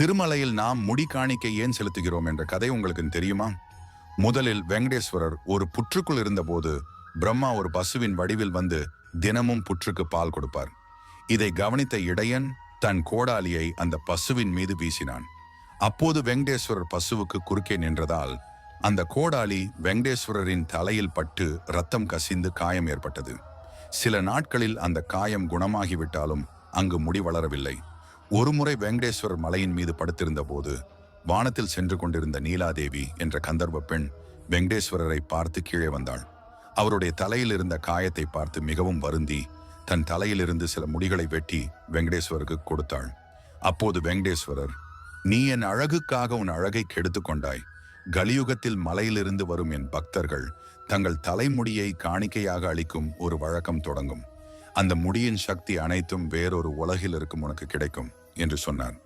திருமலையில் நாம் முடி காணிக்கை ஏன் செலுத்துகிறோம் என்ற கதை உங்களுக்கு தெரியுமா? முதலில் வெங்கடேஸ்வரர் ஒரு புற்றுக்குள் இருந்தபோது பிரம்மா ஒரு பசுவின் வடிவில் வந்து தினமும் புற்றுக்கு பால் கொடுப்பார். இதை கவனித்த இடையன் தன் கோடாலியை அந்த பசுவின் மீது வீசினான். அப்போது வெங்கடேஸ்வரர் பசுவுக்கு குறுக்கே நின்றதால் அந்த கோடாலி வெங்கடேஸ்வரரின் தலையில் பட்டு ரத்தம் கசிந்து காயம் ஏற்பட்டது. சில நாட்களில் அந்த காயம் குணமாகிவிட்டாலும் அங்கு முடி வளரவில்லை. ஒருமுறை வெங்கடேஸ்வரர் மலையின் மீது படுத்திருந்த போது வானத்தில் சென்று கொண்டிருந்த நீலாதேவி என்ற கந்தர்வ பெண் வெங்கடேஸ்வரரை பார்த்து கீழே வந்தாள். அவருடைய தலையில் இருந்த காயத்தை பார்த்து மிகவும் வருந்தி தன் தலையிலிருந்து சில முடிகளை வெட்டி வெங்கடேஸ்வருக்கு கொடுத்தாள். அப்போது வெங்கடேஸ்வரர் நீ என் அழகுக்காக உன் அழகை கெடுத்து கொண்டாய். கலியுகத்தில் மலையிலிருந்து வரும் என் பக்தர்கள் தங்கள் தலைமுடியை காணிக்கையாக அளிக்கும் ஒரு வழக்கம் தொடங்கும். அந்த முடியின் சக்தி அனைத்தும் வேறொரு உலகில் இருக்கும் உனக்கு கிடைக்கும் என்று சொன்னார்